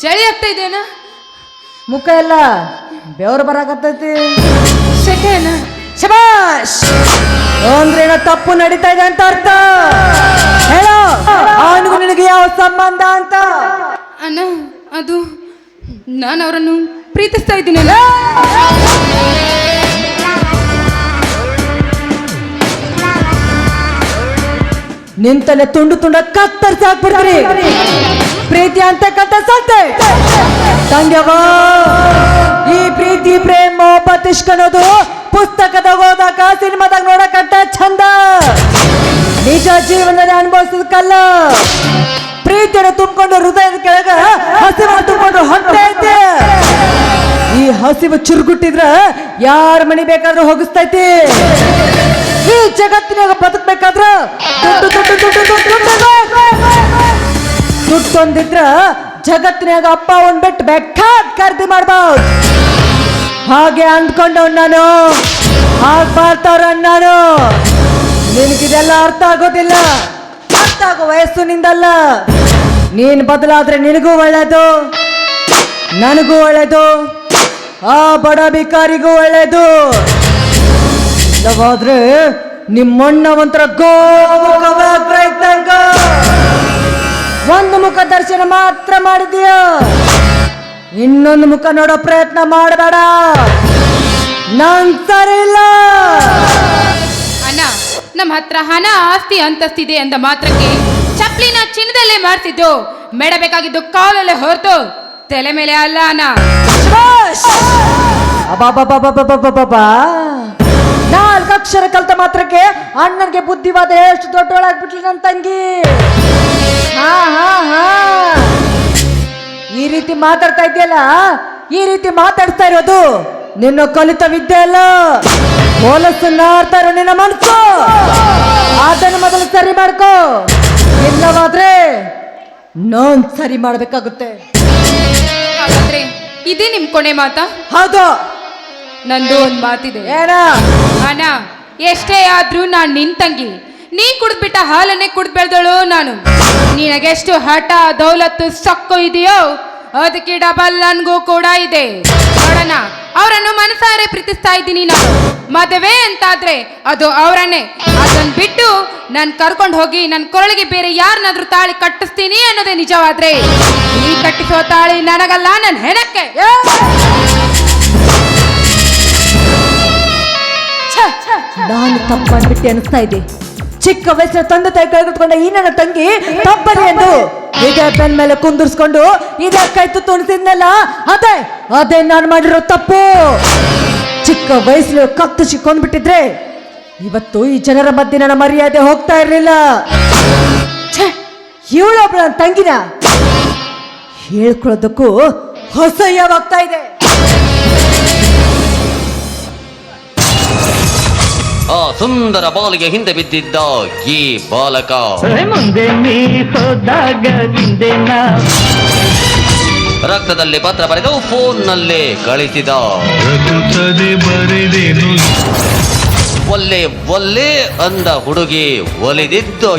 ಚಳಿ ಆಗ್ತಾ ಇದೇನ ಮುಖ ಎಲ್ಲ ಬೆವರು ಬರಾಕತ್ತೈತಿ. ಶೆಕೆನಾ ಶಬಾಷ್! ಅಂದ್ರೆ ಏನೋ ತಪ್ಪು ನಡೀತಾ ಇದೆ ಅಂತ ಅರ್ಥ. ಹೇಳೋ ಅವನಿಗೂ ನಿನಗೆ ಯಾವ ಸಂಬಂಧ ಅಂತ? ಅಣ್ಣ ಅದು ನಾನು ಅವರನ್ನು ಪ್ರೀತಿಸ್ತಾ ಇದ್ದೀನಲ್ಲ. ನಿಂತಲೆ ತುಂಡು ತುಂಡ ಕತ್ತರಿಸಿ ಹಾಕ್ಬಿಡ್ತೀರಿ ಪ್ರೀತಿ ಅಂತ ಸಂತೆ ತಂಗ್ಯವ ಈ ಪ್ರೀತಿ, ಪ್ರೇಮ ಓದಕ ಪುಸ್ತಕದಾಗ ಓದಾಕ, ಸಿನಿಮಾದಾಗ ನೋಡಕಟ್ಟ ಚಂದ ನಿಜ ಜೀವನದಲ್ಲಿ ಕಲ್ಲ. ಪ್ರೀತಿಯನ್ನು ತುಂಬಿಕೊಂಡು ಹೃದಯದ ಕೆಳಗ ಹಸಿವ ತುಂಬಿಕೊಂಡು ಹೊಟ್ಟೆ ಈ ಹಸಿವು ಚುರುಗುಟ್ಟಿದ್ರ ಯಾರ ಮನಿ ಬೇಕಾದ್ರೂ ಹೋಗಿಸ್ತೈತಿ. ಈ ಜಗತ್ತಿನಾಗ ಬದುಕ್ಬೇಕಾದ್ರ ಒಂದಿದ್ರ ಜಗತ್ತಿನಾಗ ಅಪ್ಪ ಒಂದ್ ಬಿಟ್ಟು ಬೆಟ್ಟ ಖರೀದಿ ಮಾಡ್ಬೋದು. ಹಾಗೆ ಅಂದ್ಕೊಂಡು ನಾನು. ಹಾಗೆ ಮಾಡ್ತಾರ ನಾನು ನಿನಗಿದೆಲ್ಲ ಅರ್ಥ ಆಗೋದಿಲ್ಲ. ಅರ್ಥ ಆಗೋ ವಯಸ್ಸು ನಿಂದಲ್ಲ. ನೀನ್ ಬದಲಾದ್ರೆ ನಿನಗೂ ಒಳ್ಳೇದು. ನನಗೂ ಒಳ್ಳೇದು. ಆ ಬಡ ಬಿಕಾರಿಗೂ ಒಳ್ಳೇದು. ಇಲ್ಲವಾದ್ರೆ ನಿಮ್ಮಣ್ಣ ಒಂಥರ ಗೋ ಪ್ರಯತ್ನ ಒಂದು ಮುಖ ದರ್ಶನ ಮಾತ್ರ ಮಾಡಿದೀಯ? ಇನ್ನೊಂದು ಮುಖ ನೋಡೋ ಪ್ರಯತ್ನ ಮಾಡಬೇಡ. ನಾನ್ ಸರಿ ಇಲ್ಲ ಅಣ್ಣ ನಮ್ಮ ಹತ್ರ ಹಣ ಆಸ್ತಿ ಅಂತಸ್ತಿದೆ ಅಂದ ಮಾತ್ರಕ್ಕೆ ಚಪ್ಲಿನ ಚಿನ್ನದಲ್ಲೇ ಮಾಡ್ತಿದ್ದು ಮೇಡಬೇಕಾಗಿದ್ದು ಕಾಲಲ್ಲೇ ಹೊರತು ತಲೆ ಮೇಲೆ ಅಲ್ಲ ಅಣ್ಣ. ನಾಲ್ಕು ಅಕ್ಷರ ಕಲ್ತ ಮಾತ್ರಕ್ಕೆ ಅಣ್ಣನಿಗೆ ಬುದ್ಧಿವಾದ ಎಷ್ಟು ದೊಡ್ಡವಳಾಗ್ಬಿಟ್ಲಿ ನನ್ನ ತಂಗಿ? ಹಾ? ರೀತಿ ಮಾತಾಡ್ತಾ ಇದೆಯಲ್ಲ ಈ ರೀತಿ ಮಾತಾಡ್ತಾ ಇರೋದು ನಿನ್ನ ಕಲಿತ ವಿದ್ಯೆ ಅಲ್ಲ. ಹೋಲಸ್ಸು ನಾಡ್ತಾ ಇರೋ ನಿನ್ನ ಮನಸ್ಸು? ಅದನ್ನು ಮೊದಲು ಸರಿ ಮಾಡ್ಕೋ. ಇಲ್ಲವಾದ್ರೆ ನಾನ್ ಸರಿ ಮಾಡ್ಬೇಕಾಗುತ್ತೆ. ಹಾಗಾದ್ರೆ ಇದೇ ನಿಮ್ ಕೊನೆ ಮಾತಾ? ಹೌದು. ನಂದು ಒಂದ್ ಮಾತಿದೆ. ಏನ? ಅಣ್ಣ ಎಷ್ಟೇ ಆದ್ರೂ ನಾನ್ ನಿನ್ ತಂಗಿ. ನೀ ಕುಡ್ದ್ಬಿಟ್ಟ ಹಾಲನ್ನೇ ಕುಡ್ದ್ ಬೆಳ್ದಳು ನಾನು. ನಿನಗೆಷ್ಟು ಹಠ ದೌಲತ್ತು ಸಕ್ಕು ಇದೆಯೋ ಅದಕ್ಕೆ ಡಬಲ್ ನನ್ಗೂ ಕೂಡ ಇದೆ. ನೋಡೋಣ ಅವರನ್ನು ಮನಸಾರೆ ಪ್ರೀತಿಸ್ತಾ ಇದ್ದೀನಿ ನಾನು. ಮದುವೆ ಅಂತಾದ್ರೆ ಅದು ಅವರನ್ನೇ. ಅದನ್ನ ಬಿಟ್ಟು ನಾನು ಕರ್ಕೊಂಡು ಹೋಗಿ ನನ್ನ ಕೊರಳಿಗೆ ಬೇರೆ ಯಾರನ್ನಾದ್ರೂ ತಾಳಿ ಕಟ್ಟಿಸ್ತೀನಿ ಅನ್ನೋದೇ ನಿಜವಾದ್ರೆ. ಈ ಕಟ್ಟಿಸೋ ತಾಳಿ ನನಗಲ್ಲ ನನ್ನ ಹೆಣಕ್ಕೆ. ನಾನು ತಪ್ಪು ಮಾಡ್ಬಿಟ್ಟೆ ಅನಿಸ್ತಾ ಇದೆ ಚಿಕ್ಕ ವಯಸ್ಸಿನ ತಂದೆ ತಾಯಿ ಕಳೆದುಕೊಂಡ ಈ ನನ್ನ ತಂಗಿ ತಪ್ಪದೆ ಎಂದು. ಇದೇ ಪೆನ್ ಮೇಲೆ ಕುಂದಿರ್ಸ್ಕೊಂಡು ಕೈತು ತುತ್ತು ಅದೇ ಅದೇ ನಾನು ಮಾಡಿರೋ ತಪ್ಪು. ಚಿಕ್ಕ ವಯಸ್ಸಲ್ಲಿ ಕತ್ತು ಚಿಕ್ಕೊಂಡ್ಬಿಟ್ಟಿದ್ರೆ ಇವತ್ತು ಈ ಜನರ ಮಧ್ಯೆ ನನ್ನ ಮರ್ಯಾದೆ ಹೋಗ್ತಾ ಇರಲಿಲ್ಲ. ಇವಳೊಬ್ಳ ತಂಗಿನ ಹೇಳ್ಕೊಳ್ಳೋದಕ್ಕೂ ಹೊಸಯ್ಯವಾಗ್ತಾ ಇದೆ. ಆ ಸುಂದರ ಬಾಲಿಗೆ ಹಿಂದೆ ಬಿದ್ದಿದ್ದ ಈ ಬಾಲಕ. ಮುಂದೆ ಹಿಂದೆ ನಾ ರಕ್ತದಲ್ಲಿ ಪತ್ರ ಬರೆದು ಫೋನ್ನಲ್ಲಿ ಕಳಿಸಿದ. ಒಲ್ಲೆ ಒಲ್ಲೆ ಅಂದ ಹುಡುಗಿ ಒಲಿದಿದ್ದು